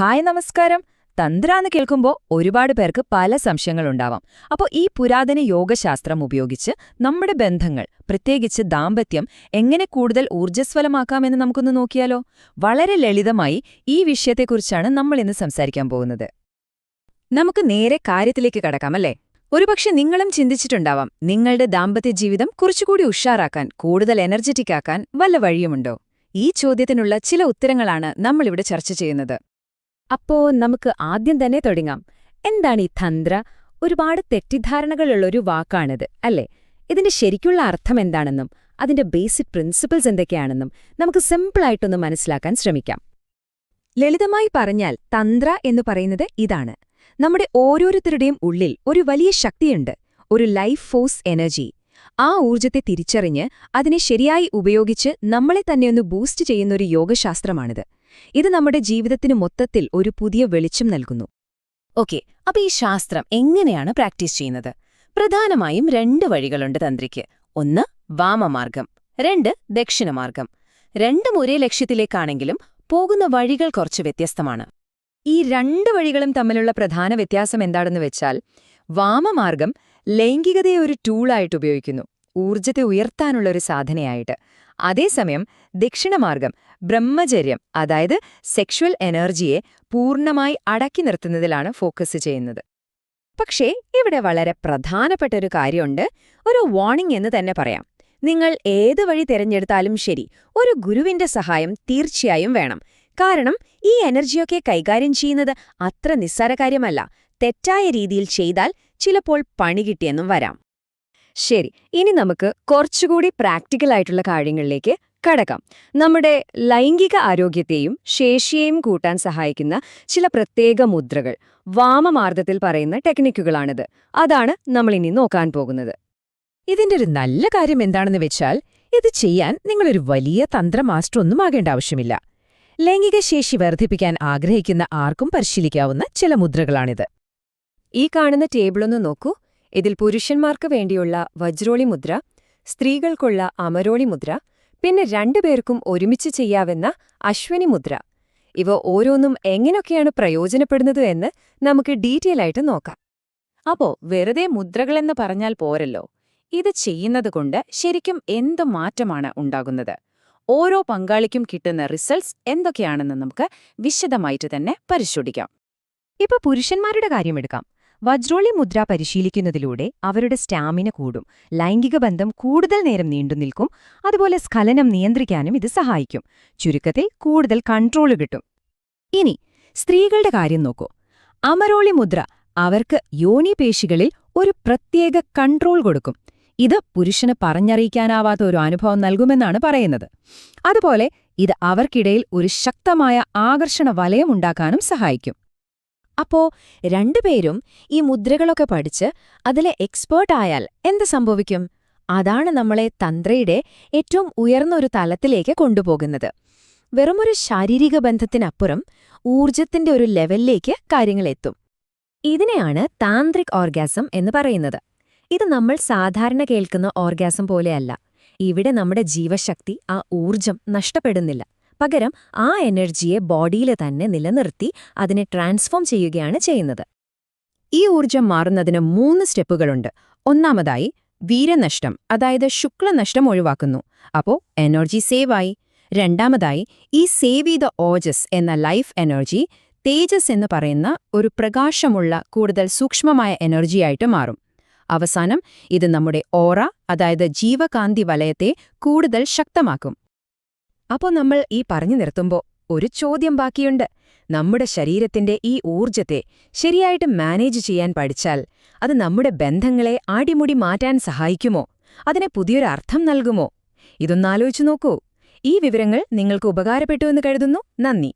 Hi നമസ്കാരം. തന്ത്ര എന്ന് കേൾക്കുമ്പോൾ ഒരുപാട് പേർക്ക് പല സംശയങ്ങളുണ്ടാവാം. അപ്പോൾ ഈ പുരാതന യോഗശാസ്ത്രം ഉപയോഗിച്ച് നമ്മുടെ ബന്ധങ്ങൾ പ്രത്യേകിച്ച് ദാമ്പത്യം എങ്ങനെ കൂടുതൽ ഊർജസ്വലമാക്കാമെന്ന് നമുക്കൊന്ന് നോക്കിയാലോ? വളരെ ലളിതമായി ഈ വിഷയത്തെക്കുറിച്ചാണ് നമ്മൾ ഇന്ന് സംസാരിക്കാൻ പോകുന്നത്. നമുക്ക് നേരെ കാര്യത്തിലേക്ക് കടക്കാം അല്ലേ? ഒരുപക്ഷെ നിങ്ങളും ചിന്തിച്ചിട്ടുണ്ടാവാം നിങ്ങളുടെ ദാമ്പത്യ ജീവിതം കുറച്ചുകൂടി ഉഷാറാക്കാൻ കൂടുതൽ എനർജറ്റിക് ആക്കാൻ വല്ല വഴിയുമുണ്ടോ? ഈ ചോദ്യത്തിനുള്ള ചില ഉത്തരങ്ങളാണ് നമ്മളിവിടെ ചർച്ച ചെയ്യുന്നത്. അപ്പോ നമുക്ക് ആദ്യം തന്നെ തുടങ്ങാം. എന്താണ് ഈ തന്ത്ര? ഒരുപാട് തെറ്റിദ്ധാരണകളുള്ളൊരു വാക്കാണിത് അല്ലേ? ഇതിന്റെ ശരിക്കുള്ള അർത്ഥം എന്താണെന്നും അതിന്റെ ബേസിക് പ്രിൻസിപ്പിൾസ് എന്തൊക്കെയാണെന്നും നമുക്ക് സിമ്പിളായിട്ടൊന്ന് മനസ്സിലാക്കാൻ ശ്രമിക്കാം. ലളിതമായി പറഞ്ഞാൽ തന്ത്ര എന്ന് പറയുന്നത് ഇതാണ്. നമ്മുടെ ഓരോരുത്തരുടെയും ഉള്ളിൽ ഒരു വലിയ ശക്തിയുണ്ട് ഒരു ലൈഫ് ഫോഴ്സ് എനർജി. ആ ഊർജത്തെ തിരിച്ചറിഞ്ഞ് അതിനെ ശരിയായി ഉപയോഗിച്ച് നമ്മളെ തന്നെയൊന്ന് ബൂസ്റ്റ് ചെയ്യുന്നൊരു യോഗശാസ്ത്രമാണിത്. ഇത് നമ്മുടെ ജീവിതത്തിന് മൊത്തത്തിൽ ഒരു പുതിയ വെളിച്ചം നൽകുന്നു. ഓക്കെ അപ്പോൾ ഈ ശാസ്ത്രം എങ്ങനെയാണ് പ്രാക്ടീസ് ചെയ്യുന്നത്? പ്രധാനമായും രണ്ട് വഴികളുണ്ട് തന്ത്രിക്ക്. ഒന്ന് വാമമാർഗം. രണ്ട് ദക്ഷിണമാർഗം. രണ്ടും ഒരേ ലക്ഷ്യത്തിലേക്കാണെങ്കിലും പോകുന്ന വഴികൾ കുറച്ച് വ്യത്യസ്തമാണ്. ഈ രണ്ട് വഴികളും തമ്മിലുള്ള പ്രധാന വ്യത്യാസം എന്താണെന്ന് വെച്ചാൽ വാമമാർഗം ലൈംഗികതയെ ഒരു ടൂളായിട്ട് ഉപയോഗിക്കുന്നു. ഊർജത്തെ ഉയർത്താനുള്ള ഒരു സാധനയായിട്ട്. അതേസമയം ദക്ഷിണമാർഗം ബ്രഹ്മചര്യം അതായത് സെക്ഷുവൽ എനർജിയെ പൂർണമായി അടക്കി നിർത്തുന്നതിലാണ് ഫോക്കസ് ചെയ്യുന്നത്. പക്ഷേ ഇവിടെ വളരെ പ്രധാനപ്പെട്ട ഒരു കാര്യമുണ്ട്. ഒരു വാണിംഗ് എന്ന് തന്നെ പറയാം. നിങ്ങൾ ഏത് വഴി തിരഞ്ഞെടുത്താലും ശരി ഒരു ഗുരുവിന്റെ സഹായം തീർച്ചയായും വേണം. കാരണം ഈ എനർജിയൊക്കെ കൈകാര്യം ചെയ്യുന്നത് അത്ര നിസ്സാര കാര്യമല്ല തെറ്റായ രീതിയിൽ ചെയ്താൽ ചിലപ്പോൾ പണി കിട്ടിയെന്നും വരാം. ശരി ഇനി നമുക്ക് കുറച്ചുകൂടി പ്രാക്ടിക്കൽ ആയിട്ടുള്ള കാര്യങ്ങളിലേക്ക് കടക്കാം. നമ്മുടെ ലൈംഗിക ആരോഗ്യത്തെയും ശേഷിയെയും കൂട്ടാൻ സഹായിക്കുന്ന ചില പ്രത്യേക മുദ്രകൾ. വാമമാർദ്ദത്തിൽ പറയുന്ന ടെക്നിക്കുകളാണിത്. അതാണ് നമ്മൾ ഇനി നോക്കാൻ പോകുന്നത്. ഇതിന്റെ ഒരു നല്ല കാര്യം എന്താണെന്ന് വെച്ചാൽ ഇത് ചെയ്യാൻ നിങ്ങളൊരു വലിയ തന്ത്രമാസ്റ്റർ ഒന്നും ആകേണ്ട ആവശ്യമില്ല. ലൈംഗിക ശേഷി വർദ്ധിപ്പിക്കാൻ ആഗ്രഹിക്കുന്ന ആർക്കും പരിശീലിക്കാവുന്ന ചില മുദ്രകളാണിത്. ഈ കാണുന്ന ടേബിളൊന്ന് നോക്കൂ. ഇതിൽ പുരുഷന്മാർക്ക് വേണ്ടിയുള്ള വജ്രോളി മുദ്ര സ്ത്രീകൾക്കുള്ള അമരോളി മുദ്ര പിന്നെ രണ്ടുപേർക്കും ഒരുമിച്ച് ചെയ്യാവുന്ന അശ്വനി മുദ്ര. ഇവ ഓരോന്നും എങ്ങനെയൊക്കെയാണ് പ്രയോജനപ്പെടുന്നത് എന്ന് നമുക്ക് ഡീറ്റെയിൽ ആയിട്ട് നോക്കാം. അപ്പോ വെറുതെ മുദ്രകളെന്ന് പറഞ്ഞാൽ പോരല്ലോ. ഇത് ചെയ്യുന്നതുകൊണ്ട് ശരിക്കും എന്ത് മാറ്റമാണ് ഉണ്ടാകുന്നത്? ഓരോ പങ്കാളിക്കും കിട്ടുന്ന റിസൾട്ട്സ് എന്തൊക്കെയാണെന്ന് നമുക്ക് വിശദമായിട്ട് തന്നെ പരിശോധിക്കാം. ഇപ്പൊ പുരുഷന്മാരുടെ കാര്യമെടുക്കാം വജ്രോളി മുദ്ര പരിശീലിക്കുന്നതിലൂടെ അവരുടെ സ്റ്റാമിന കൂടും. ലൈംഗിക ബന്ധം കൂടുതൽ നേരം നീണ്ടുനിൽക്കും അതുപോലെ സ്ഖലനം നിയന്ത്രിക്കാനും ഇത് സഹായിക്കും. ചുരുക്കത്തിൽ കൂടുതൽ കൺട്രോൾ കിട്ടും. ഇനി സ്ത്രീകളുടെ കാര്യം നോക്കൂ. അമരോളി മുദ്ര അവർക്ക് യോനിപേശികളിൽ ഒരു പ്രത്യേക കൺട്രോൾ കൊടുക്കും. ഇത് പുരുഷന് പറഞ്ഞറിയിക്കാനാവാത്ത ഒരു അനുഭവം നൽകുമെന്നാണ് പറയുന്നത്. അതുപോലെ ഇത് അവർക്കിടയിൽ ഒരു ശക്തമായ ആകർഷണ വലയം ഉണ്ടാക്കാനും സഹായിക്കും. അപ്പോ രണ്ടുപേരും ഈ മുദ്രകളൊക്കെ പഠിച്ച് അതിലെ എക്സ്പേർട്ട് ആയാൽ എന്ത് സംഭവിക്കും? അതാണ് നമ്മളെ തന്ത്രയുടെ ഏറ്റവും ഉയർന്ന ഒരു തലത്തിലേക്ക് കൊണ്ടുപോകുന്നത്. വെറുമൊരു ശാരീരിക ബന്ധത്തിനപ്പുറം ഊർജത്തിന്റെ ഒരു ലെവലിലേക്ക് കാര്യങ്ങളെത്തും ഇതിനെയാണ് താന്ത്രിക് ഓർഗാസം എന്ന് പറയുന്നത്. ഇത് നമ്മൾ സാധാരണ കേൾക്കുന്ന ഓർഗാസം പോലെയല്ല. ഇവിടെ നമ്മുടെ ജീവശക്തി ആ ഊർജം നഷ്ടപ്പെടുന്നില്ല. പകരം ആ എനർജിയെ ബോഡിയിൽ തന്നെ നിലനിർത്തി അതിനെ ട്രാൻസ്ഫോം ചെയ്യുകയാണ് ചെയ്യുന്നത്. ഈ ഊർജം മാറുന്നതിന് മൂന്ന് സ്റ്റെപ്പുകളുണ്ട്. ഒന്നാമതായി വീരനഷ്ടം അതായത് ശുക്ലനഷ്ടം ഒഴിവാക്കുന്നു. അപ്പോൾ എനർജി സേവായി. രണ്ടാമതായി ഈ സേവ് ചെയ്ത ഓജസ് എന്ന ലൈഫ് എനർജി തേജസ് എന്ന് പറയുന്ന ഒരു പ്രകാശമുള്ള കൂടുതൽ സൂക്ഷ്മമായ എനർജിയായിട്ട് മാറും. അവസാനം ഇത് നമ്മുടെ ഓറ അതായത് ജീവകാന്തി വലയത്തെ കൂടുതൽ ശക്തമാക്കും. അപ്പോൾ നമ്മൾ ഈ പറഞ്ഞു നിർത്തുമ്പോൾ ഒരു ചോദ്യം ബാക്കിയുണ്ട്. നമ്മുടെ ശരീരത്തിന്റെ ഈ ഊർജത്തെ ശരിയായിട്ട് മാനേജ് ചെയ്യാൻ പഠിച്ചാൽ അത് നമ്മുടെ ബന്ധങ്ങളെ ആടിമുടി മാറ്റാൻ സഹായിക്കുമോ? അതിനെ പുതിയൊരു അർത്ഥം നൽകുമോ? ഇതൊന്നാലോചിച്ചു നോക്കൂ. ഈ വിവരങ്ങൾ നിങ്ങൾക്ക് ഉപകാരപ്പെട്ടുവെന്ന് കരുതുന്നു. നന്ദി.